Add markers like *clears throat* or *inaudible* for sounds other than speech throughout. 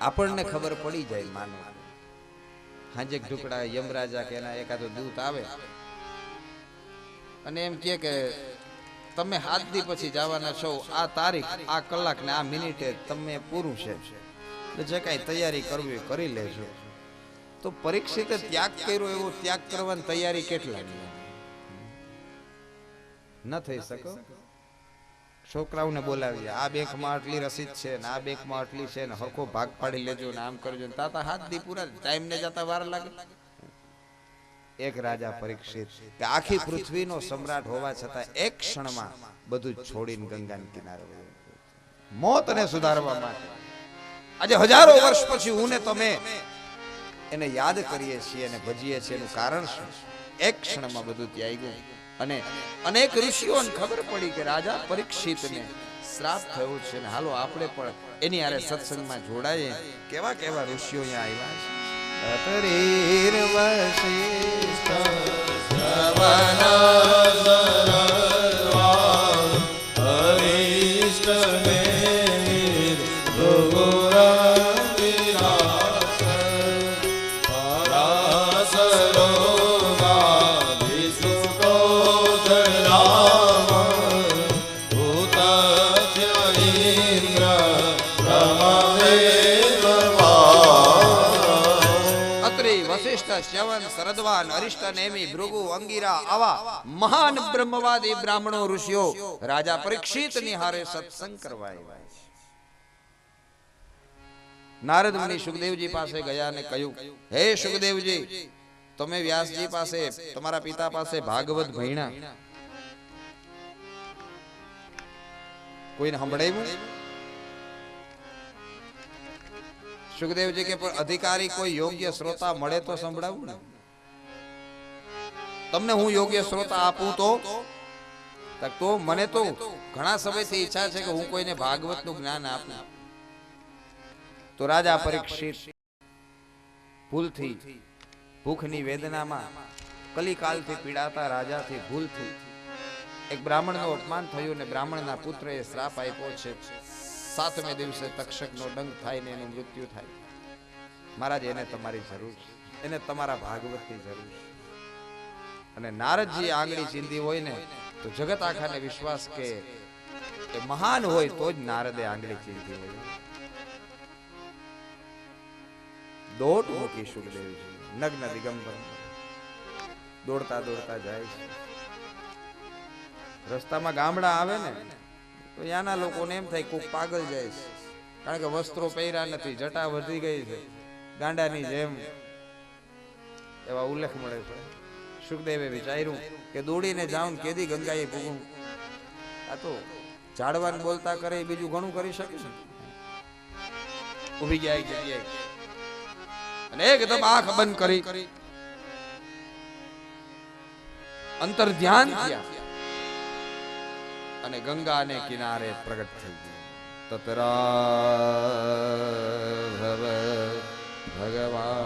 આપણને ખબર પડી જાય માનો હાજે ઢુકડા યમરાજા કે એના એકાદો દૂત આવે. અને એમ કે કે, તમે હાથ દી પછી જવાના છો, આ તારીખ, આ કલાક ને આ મિનિટે તમે પૂરું છે. એટલે જે કાંઈ તૈયારી કરવી કરી લેજો. તો પરીક્ષિતે ત્યાગ કર્યો એવો ત્યાગ કરવાની તૈયારી કેટલા ન થઈ શકો? છોકરાઓને બોલાવીએ. આ બેંકમાં આટલી રસીદ છે ને, આ બેંકમાં આટલી છે ને, હરખો ભાગ પાડી લેજો ને, આમ કરજો ને. તાતા હાથ દી પૂરા ટાઈમ ને જતા વાર લાગે. એક રાજા પરીક્ષિત. કે આખી પૃથ્વીનો સમ્રાટ હોવા છતાં એક ક્ષણમાં બધું છોડીને ગંગાના કિનારે. મોતને સુધારવા માટે. આજે હજારો વર્ષ પછી હું ને તમે એને યાદ કરીએ છીએ અને ભજીએ છીએ એનું કારણ શું? એક ક્ષણમાં બધું ત્યાગી ગયું. અને અનેક ઋષિઓને ખબર પડી કે રાજા પરીક્ષિતને શ્રાપ થયો છે ને હાલો આપણે પણ એની આરે સત્સંગમાં જોડાઈએ. કેવા કેવા ઋષિઓ અહીંયા આવ્યા છે? સરદવાન અરિષ્ટ નેમિ ભૃગુ અંગીરા આવા મહાન બ્રહ્મવાદી બ્રાહ્મણો ઋષિઓ રાજા પરીક્ષિત નિહારે સત્સંગ કરવા આવ્યા છે. નારદ મુનિ સુખદેવજી પાસે ગયા અને કહ્યું હે સુખદેવજી તમે વ્યાસજી પાસે તમારા પિતા પાસે ભાગવત ભણ્યા કોઈને સંભળાવ્યું સુખદેવજી કે પણ અધિકારી કોઈ યોગ્ય શ્રોતા મળે તો સંભળાવું ને તમને હું યોગ્ય શ્રોતા આપું તો? તો મને તો ઘણા સમયથી ઈચ્છા છે કે હું કોઈને ભાગવતનું જ્ઞાન આપું. તો રાજા પરીક્ષિત ભૂલથી, ભૂખની વેદનામાં, કલિકાલથી પીડાતા રાજાથી ભૂલથી, એક બ્રાહ્મણનું અપમાન થયું ને બ્રાહ્મણના પુત્રએ શ્રાપ આપ્યો છે. સાતમે દિવસે તક્ષકનો ડંગ થાય ને એનું મૃત્યુ થાય. મહારાજ, એને તમારી જરૂર છે. એને તમારા ભાગવતની જરૂર છે. અને નારદજી આંગળી ચીંધી હોય ને તો જગત આખાને વિશ્વાસ કે મહાન હોય તો જ નારદે આંગળી ચીંધી હોય. દોટ મૂકી સુખદેવજી, નગ્ન દિગંબર. દોડતા દોડતા જાય છે. રસ્તામાં ગામડા આવે ને, તો ત્યાંના લોકોને એમ થાય કોક પાગલ જાય છે. કારણ કે વસ્ત્રો પહેર્યા નથી, જટા વધી ગઈ છે. ગાંડાની જેમ એવા ઉલ્લેખ મળે છે. સુખદેવે વિચાર્યું કે દોડીને જાઉં કેદી ગંગાએ પૂગું આ તો ઝાડવાન બોલતા કરે, બીજું ઘણું કરી શકે છે. ઊભી ગયા જગ્યાએ. અને એકદમ આંખ બંધ કરી. અંતર ધ્યાન થયા. અને ગંગાને કિનારે પ્રગટ થઈ ગયું. તતરા ભવ ભગવાન.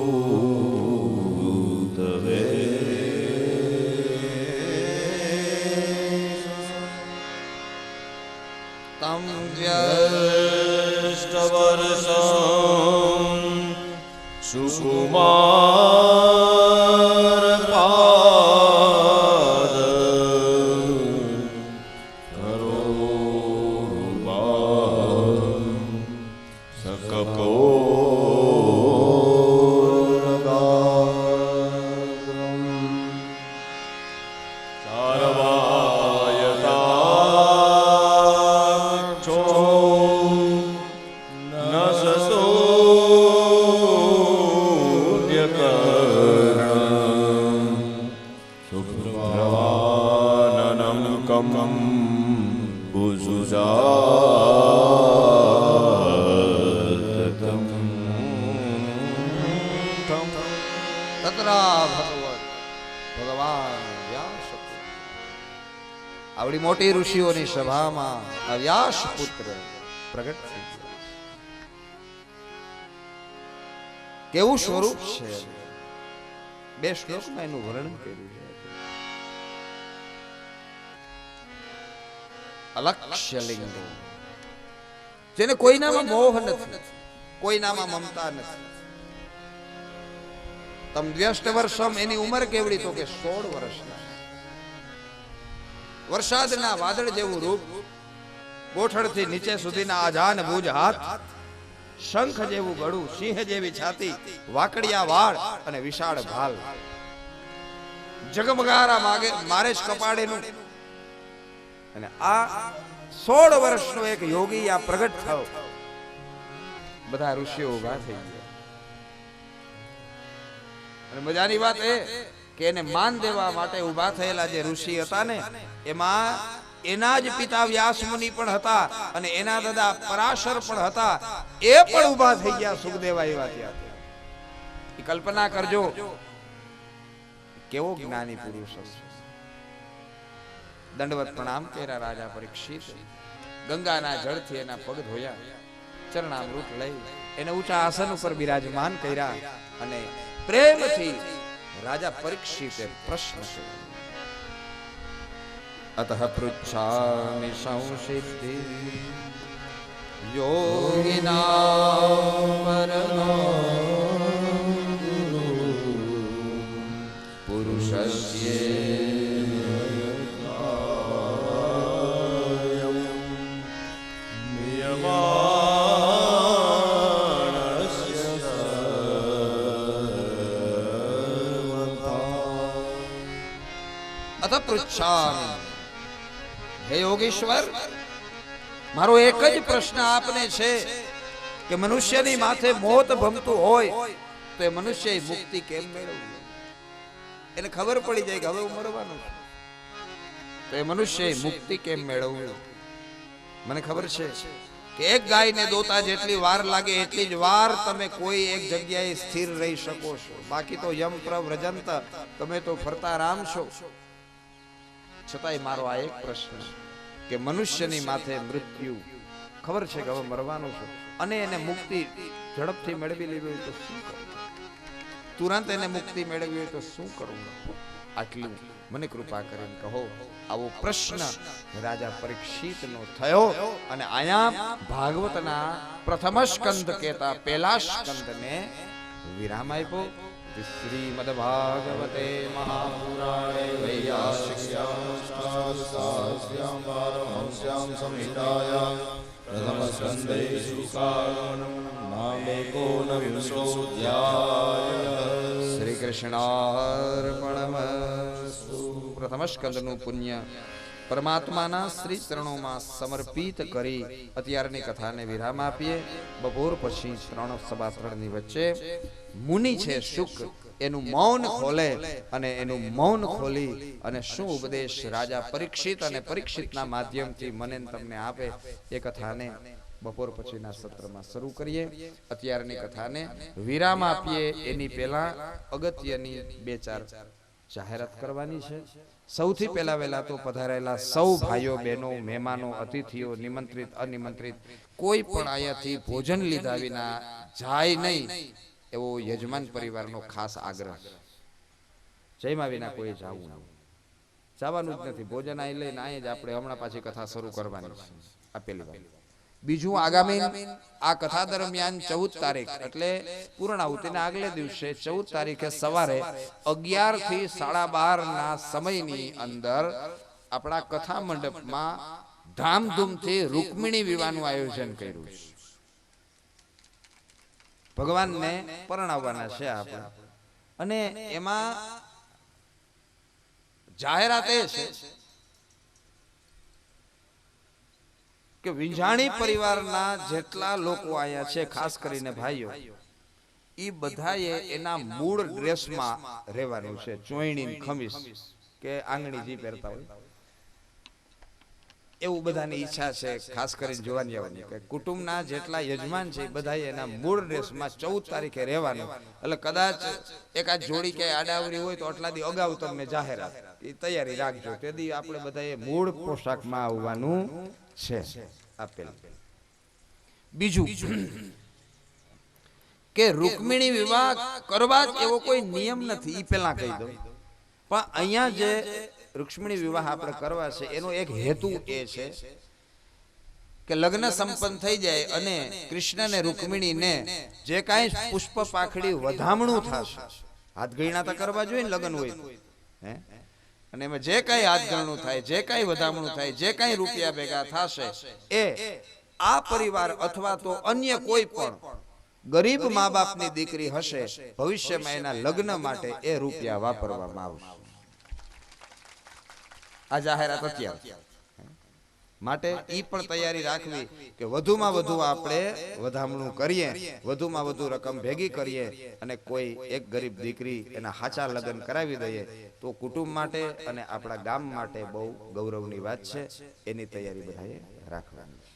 고마 આવડી મોટી ઋષિઓની સભામાં વ્યાસ પુત્ર પ્રગટ થઈ કેવું સ્વરૂપ છે? બે શ્લોકમાં એનું વર્ણન કર્યું છે. અલક્ષ્ય જેને કોઈનામાં મોહ નથી કોઈનામાં મમતા નથી. તમ વ્યસ્ત વર્ષમ એની ઉંમર કેવડી તો કે સોળ વર્ષના. વરસાદના વાદળ જેવું રૂપ ગોઠણથી નીચે સુધીના આજાન ભુજ હાથ શંખ જેવું ગળું સિંહ જેવી છાતી વાકડિયા વાળ અને વિશાળ ભાલ. જગમગારા માગે મારે જ કપાળેનું અને આ સોળ વર્ષનો એક યોગી આ પ્રગટ થયો. બધા ઋષિઓ ઊભા થઈ ગયા. અને મજાની વાત એ કે એને માન દેવા માટે ઊભા થયેલા જે ઋષિ હતા ને, એમાં એના જ પિતા વ્યાસ મુનિ પણ હતા અને એના દાદા પરાશર પણ હતા. એ પણ ઊભા થઈ ગયા સુખદેવા એવા ત્યાં કલ્પના કરજો, કેવો જ્ઞાની પુરુષ હશે. દંડવત પ્રણામ કર્યા રાજા પરીક્ષિત. ગંગાના જળથી એના પગ ધોયા. ચરણામૃત લઈ એને ઊંચા આસન ઉપર બિરાજમાન કર્યા અને પ્રેમથી રાજા પરીક્ષિતે પ્રશ્ન કર્યો. અતઃ પૃચ્છામિ સંસિદ્ધિ. યોગિના પૃચ્છામિ. હે યોગેશ્વર, મારો એક જ પ્રશ્ન આપને છે કે મનુષ્યની માથે મોત ભમતું હોય તો એ મનુષ્ય મુક્તિ કેમ મેળવવી એને ખબર પડી જાય કે હવે હું મરવાનું છું. તો એ મનુષ્ય મુક્તિ કેમ મેળવવી મને ખબર છે કે એક ગાયને દોતા જેટલી વાર લાગે એટલી જ વાર તમે કોઈ એક જગ્યાએ સ્થિર રહી શકો છો. બાકી તો યમ પ્રવ રજંત, તમે તો ફરતા રામ છો. છતાંય મારો આ એક પ્રશ્ન કે મનુષ્યની માથે મૃત્યુ ખબર છે કે હવે મરવાનું છે? અને એને મુક્તિ ઝડપથી મેળવી લેવી હોય તો શું કરવું? તુરંત એને મુક્તિ મેળવી હોય તો શું કરવું? આટલું મને કૃપા કરીને કહો. આવો પ્રશ્ન રાજા પરીક્ષિતનો થયો અને આયા ભાગવતના પ્રથમ સ્કંદ કહેતા પેલા સ્કંદને વિરામ આપ્યો. શ્રીમદ ભાગવતે મહાપુરાણે वैयासिक्यां पारमहंस्यां संहितायां प्रथमस्कन्धे श्रीकारणं नामेकोनविंशोऽध्यायः શ્રી કૃષ્ણાર્પણમસ્તુ પ્રથમ સ્કંદનું પુણ્ય પરમાત્માના શ્રી ચરણોમાં સમર્પિત કરી અત્યારની કથાને વિરામ આપીએ. બપોર પછી ત્રણ સવા ત્રણની વચ્ચે મુનિ છે શુક, એનું મૌન ખોલે અને એનું મૌન ખોલી અને શું ઉપદેશ રાજા પરીક્ષિત અને પરીક્ષિતના માધ્યમથી મને તમને આપે એ કથાને બપોર પછીના સત્રમાં શરૂ કરીએ. અત્યારની કથાને વિરામ આપીએ. એની પહેલા અગત્યની બે ચાર જાહેરાત કરવાની છે. સૌથી પહેલા વહેલા તો પધારેલા સૌ ભાઈઓ બહેનો મહેમાનો અતિથિઓ નિમંત્રિત અનિમંત્રિત કોઈ પણ અહીંયાથી ભોજન લીધા વિના જાય નહીં. એવો યજમાન પરિવારનો ખાસ આગ્રહ. જયમાં વિના કોઈ જવું જવાનું જ નથી. ભોજન અહીં લઈને અહીં જ આપણે હમણાં પાછી કથા શરૂ કરવાની છે. આ વાત બીજું આગામી આ કથા દરમિયાન ચૌદ તારીખ, એટલે પૂર્ણાહુતિના આગલે દિવસે ચૌદ તારીખે સવારે અગિયારથી સાડા બાર ના સમયની અંદર આપણા કથા મંડપમાં ધામધૂમથી રૂકમિણી વિવાહનું આયોજન કર્યું છે. ભગવાનને પરણાવવાના છે આપણે અને એમાં જાહેરાત એ છે કે વિંજાણી પરિવારના જેટલા લોકો આયા છે, ખાસ કરીને ભાઈઓ એ બધાએ એના મૂળ ડ્રેસમાં રહેવાનું છે ચોઈણી ખમીસ કે આંગણી જી પહેરતા હોય. એવું બધાની ઈચ્છા છે, ખાસ કરીને જોવાની આવવાની, કે કુટુંબના જેટલા યજમાન છે બધા એના મૂળ ડ્રેસમાં ચૌદ તારીખે રહેવાનું. એટલે કદાચ એકાદ જોડી કે આડાવરી હોય તો આટલા દી અગાઉ તમને જાહેરાત. એ તૈયારી રાખજો. તેથી આપણે બધાએ મૂળ પોશાકમાં આવવાનું છે. આપેલ. બીજું કે રૂકમિણી વિવાહ કરવા જ એવો કોઈ નિયમ નથી એ પેલા કહી દઉં. પણ અહીંયા જે રૂક્ષ્મણી વિવાહ આપણે કરવા છે એનો એક હેતુ એ છે કે લગ્ન સંપન્ન થઈ જાય અને કૃષ્ણ ને રૂકમિણીને જે કાંઈ પુષ્પ પાખડી વધામણું થશે. હાથ ગયણા તો કરવા જોઈએ ને લગ્ન હોય હે? અને એમાં જે કાંઈ હાથ ગણનું થાય, જે કાંઈ વધામણું થાય, જે કાંઈ રૂપિયા ભેગા થશે, એ આ પરિવાર અથવા તો અન્ય કોઈ પણ ગરીબ મા બાપની દીકરી હશે, ભવિષ્યમાં એના લગ્ન માટે એ રૂપિયા વાપરવામાં આવશે. આ જાહેરાત અત્યારે. માટે એ પણ તૈયારી રાખવી કે વધુમાં વધુ આપણે વધામણું કરીએ વધુમાં વધુ રકમ ભેગી કરીએ અને કોઈ એક ગરીબ દીકરી એના હાચા લગ્ન કરાવી દઈએ તો કુટુંબ માટે અને આપણા ગામ માટે બહુ ગૌરવની વાત છે એની તૈયારી બધાએ રાખવાની છે.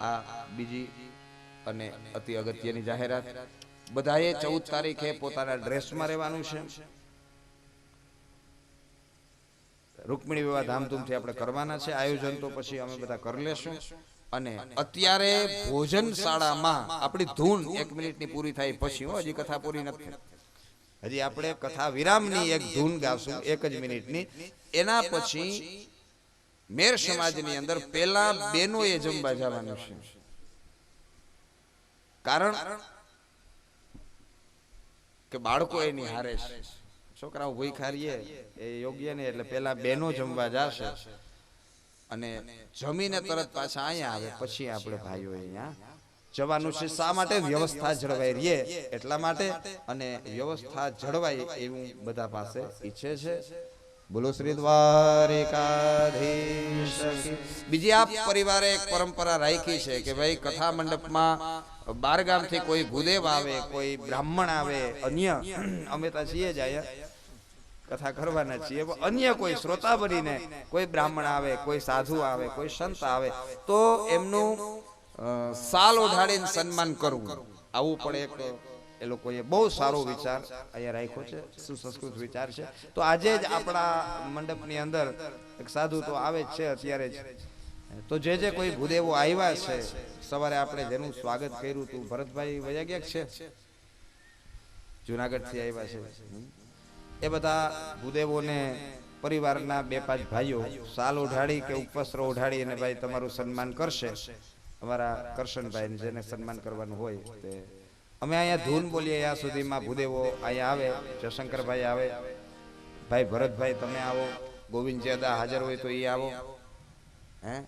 આ બીજી અને અતિ અગત્યની જાહેરાત. બધાએ ચૌદ તારીખે પોતાના ડ્રેસમાં રહેવાનું છે. રૂકમિણી વિવાહ ધામધૂમથી આપણે કરવાના છે. આયોજન તો પછી અમે બધા કરી લેશું. અને અત્યારે ભોજન શાળામાં આપણી ધૂન એક મિનિટની પૂરી થાય પછી હજી કથા પૂરી નથી હજી આપણે કથા વિરામની એક ધૂન ગાશું, એક જ મિનિટની. એના પછી મેર સમાજની અંદર પેલા એ જમવા જવાનું છે. કારણ કે બાળકો એની હારે છે. છોકરાઓ ભૂખા રહીએ એ યોગ્ય નહીં એટલે પેલા બહેનો જમવા જશે. અને જમીને તરત પાછા અહીંયા આવે. પછી આપણે ભાઈઓ અહીંયા. જવાનું છે શા માટે? વ્યવસ્થા જળવાઈ રહીએ એટલા માટે. અને વ્યવસ્થા જળવાય એવું બધા પાસે ઈચ્છે છે. બોલો શ્રી દ્વારિકાધીશ બીજી આ પરિવારે એક પરંપરા રાખી છે કે ભાઈ કથા મંડપમાં બાર ગામથી કોઈ ભૂદેવ આવે કોઈ બ્રાહ્મણ આવે અન્ય *clears throat* અમે તો છીએ જ અહીંયા. કથા કરવાના છીએ. અન્ય કોઈ શ્રોતા બનીને કોઈ બ્રાહ્મણ આવે કોઈ સાધુ આવે કોઈ સંત આવે. તો એમનું સાલ ઓઢાડીને સન્માન કરવું. આવું પણ એક એ લોકોએ બહુ સારો વિચાર અહીંયા રાખ્યો છે. સુસંસ્કૃત વિચાર છે. તો આજે જ આપણા મંડપની અંદર એક સાધુ તો આવે જ છે અત્યારે જ. તો જે જે કોઈ ભૂદેવો આવ્યા છે, સવારે આપણે જેનું સ્વાગત કર્યું હતું ભરતભાઈ વયા છે? જુનાગઢથી આવ્યા છે. એ બધા ભૂદેવોને પરિવારના બે પાંચ ભાઈઓ સાલ ઓઢાડી કે ઉપવસ્ત્ર ઉઢાડી અને ભાઈ તમારું સન્માન કરશે. અમારા કરશનભાઈ જેને સન્માન કરવાનું હોય તે. અમે અહીંયા ધૂન બોલીએ ત્યાં સુધીમાં ભૂદેવો અહીંયા આવે, જયશંકરભાઈ આવે. ભાઈ ભરતભાઈ, તમે આવો. ગોવિંદ જેદા હાજર હોય તો એ આવો. હે?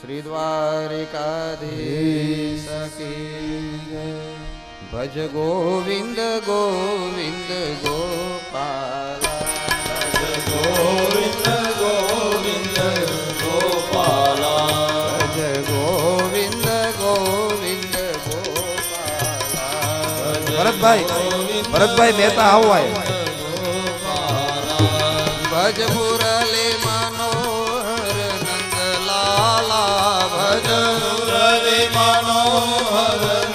શ્રી દ્વારિકાધીશ ભજ ગોવિંદ ગોવિંદ ગોપાલ ગોવિંદ ગોવિંદ ગોપાલા. ભજ ગોવિંદ ગોવિંદ ગોપાલ. ભરતભાઈ ભરતભાઈ મહેતા આવો આય ભજ મુરલી મનોહર નંદલાલા ભજ મુરલી મનોહર